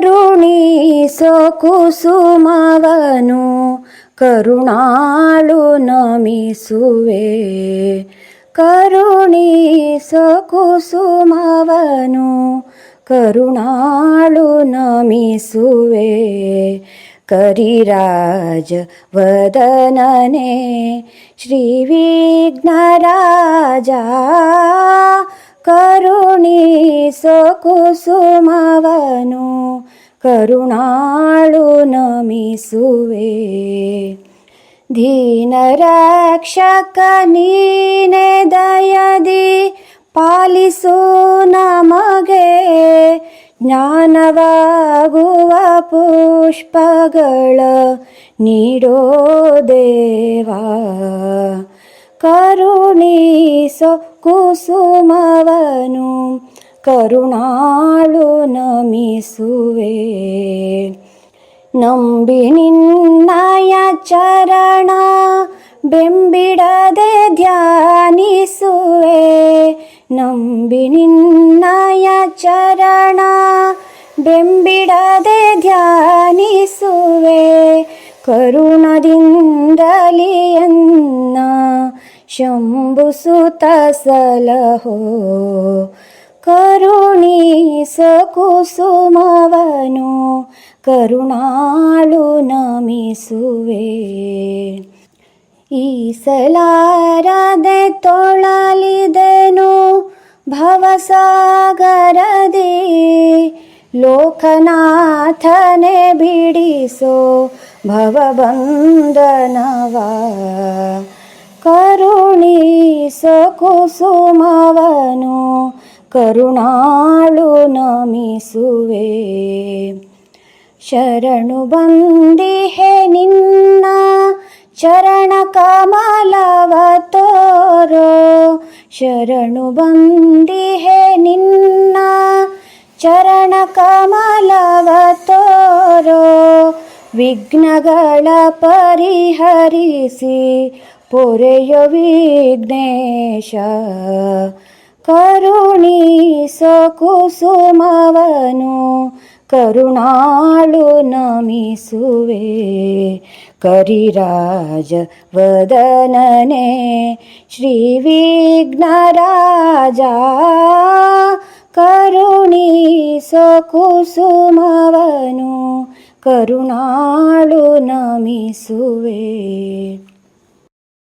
करुणी सकुसुमवनु करुणाळु नमिसुवे करुणी सकुसुमवनु सुवेणीस नमिसुवे करिराज वदनने श्रीविघ्नराजा ವಿಘ್ನರಾಜ ಕರುಣಿಸೋ ಕುಸುಮವನು ಕರುಣಾಳು ನಮಿಸುವೆ ದೀನರಕ್ಷಕ ನೀನೆ ದಯದಿ ಪಾಲಿಸು ನಮಗೆ ಜ್ಞಾನವಾಗುವ ಪುಷ್ಪಗಳ ನೀಡೋ ದೇವಾ ಕರುಣಿಸೋ ಕುಸುಮವನು ಕರುಣಾಳು ನಮಿಸುವೆ ನಂಬಿ ನಿನ್ನಯ ಚರಣ ಬೆಂಬಿಡದೆ ಧ್ಯಾನಿಸುವೆ ನಂಬಿ ನಿನ್ನಯ ಚರಣ ಬೆಂಬಿಡದೆ ಧ್ಯಾನಿಸುವೆ ಕರುಣದಿಂದಲಿ ಎನ್ನ ಶಂಭು ಸುತ ಸಲಹೋ ಕರುಣೀಸ ಕುಸುಮವನು ಕರುಣಾಳು ನಮಿಸುವೆ ಈಸಲಾರದೆ ತೊಳಲಿದೆನು ಭವಸಾಗರದಿ ಲೋಕನಾಥನೆ ಬಿಡಿಸೋ ಭವಬಂಧನವ ಕರುಣೀಸ ಕುಸುಮವನು ಕರುಣಾಳು ನಮಿಸುವೆ ಶರಣು ಬಂದಿಹೆ ನಿನ್ನ ಚರಣ ಕಮಲವ ತೋರೋ ಶರಣು ಬಂದಿಹೆ ನಿನ್ನ ಚರಣ ಕಮಲವ ತೋರೋ ವಿಘ್ನಗಳ ಪರಿಹರಿಸಿ पुरयो विघ्नेश करुणी सकुसुमवनु पोरय विघ्नेशरुणी सकुसुमणालुनमि सुवेराजवदन श्रीविघ्नराजाुणी सकुसुमु करुणालु नमि सुवे